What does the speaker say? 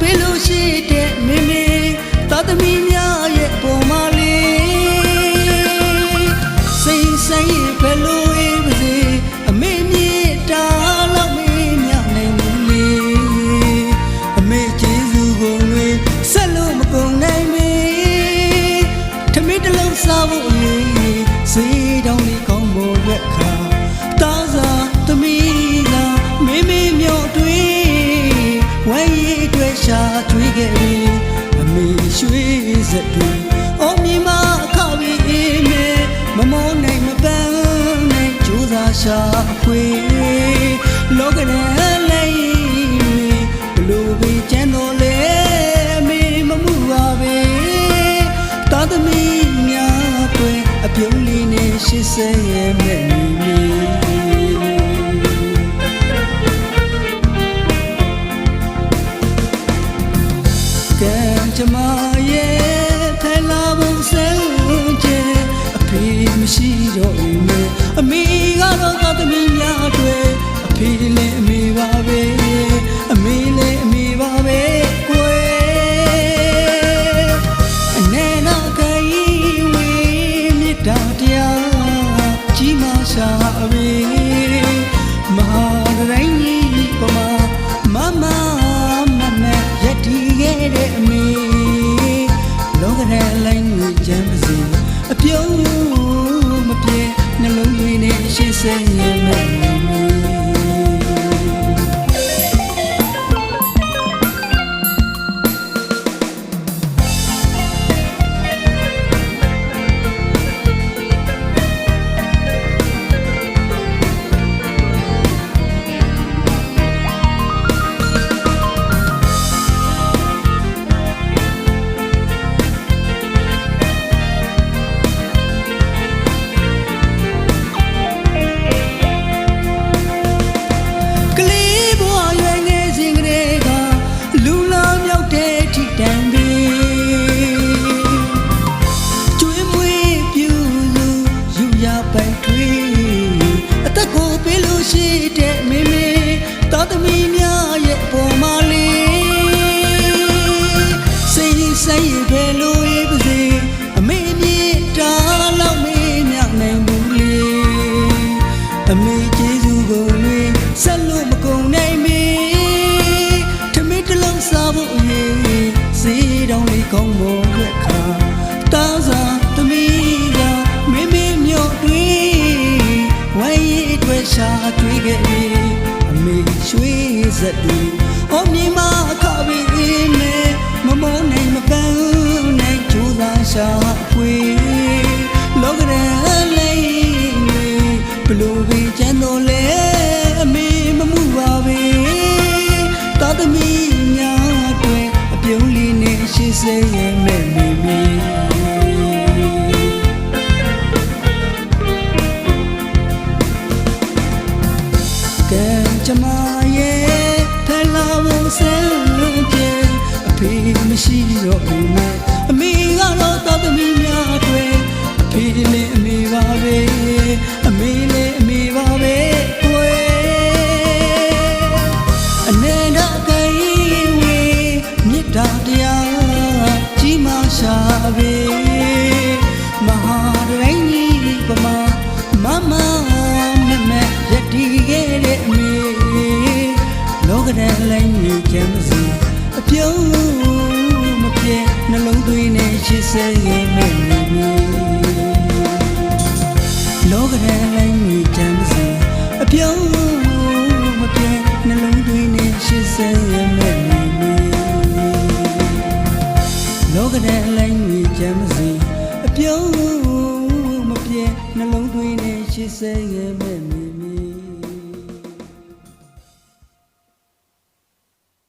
တွေ့လို့ရှိတဲ့မေမေသာသမီများ စက်တွေအော်မြင်မအခဝေးအေးမဲမမောနိုင်မပန်းနိုင်ကြိုးစားရှာဖွေလောကနဲ့လေးဘလို့ပဲကျန်တော်လေမေမမှုပါပဲသာသမီများတွေအပြုံးလေးနဲ့ရှစ်ဆဲရဲ့မဲ့ အမေလောကထဲလိုင်းကိုကြမ်းပါစေအပြုံးမပြေနှလုံးသွင်းနဲ့ရှင်းစဲရင်မဲ့မေ ရပိုင်ထွေးအသက်ကိုပေးလို့ရှိတဲ့မိမိတော်သမီးများရဲ့ပေါ်မှာလေးစိတ်ဆိုင်ရပဲလို့ရပါစေအမေမြေတာလောက်မေးမြနိုင်ဘူးလေအမေကျေးဇူးကိုလေဆက်လို့မကုန်နိုင်မီထမင်းတစ်လုံးစားဖို့အရေးစေးတောင်လေးကောင်းမောရွက်ခါတားစားသမီးကမင်းမင်းမြော့တွေးဝိုင်း ရည်အတွက်ရှာတွေးခဲ့ပြီအမေရွှေစက်တွေအော်မြင်မအခါပြီးမဲမမောနိုင်မပန်းနိုင်ကြိုးစားရှာဖွေလောကရဲလေးဘလို့ပဲကျန်တော်လဲအမေမမှုပါပဲသာသမီများအတွက်အပြုံးလေးနဲ့ရှင်းစဲရဲ့ မရှိတော့ဘူးမဲ့အမေကတော့သာသမီများအတွက်အဖေလည်းအမေပါပဲအမေလည်းအမေပါပဲကွယ်အနေတော့ကိဝေမြစ်တာတရားကြီးမားရှာပဲမဟာရိုင်းကြီးပမာမမမမရက်တီခဲ့တဲ့အမေလောကထဲလိုင်းကြီးချမ်းစီအပြုံးမပြေ နှလုံးသွင်းနဲ့ရှစ်ဆဲရဲ့မဲ့မိမိလောကထဲလိုင်းကြီးချမ်းစီအပြုံးမပြေနှလုံးသွင်းနဲ့ရှစ်ဆဲရဲ့မဲ့မိမိလောကထဲလိုင်းကြီးချမ်းစီအပြုံးမပြေနှလုံးသွင်းနဲ့ရှစ်ဆဲရဲ့မဲ့မိမိ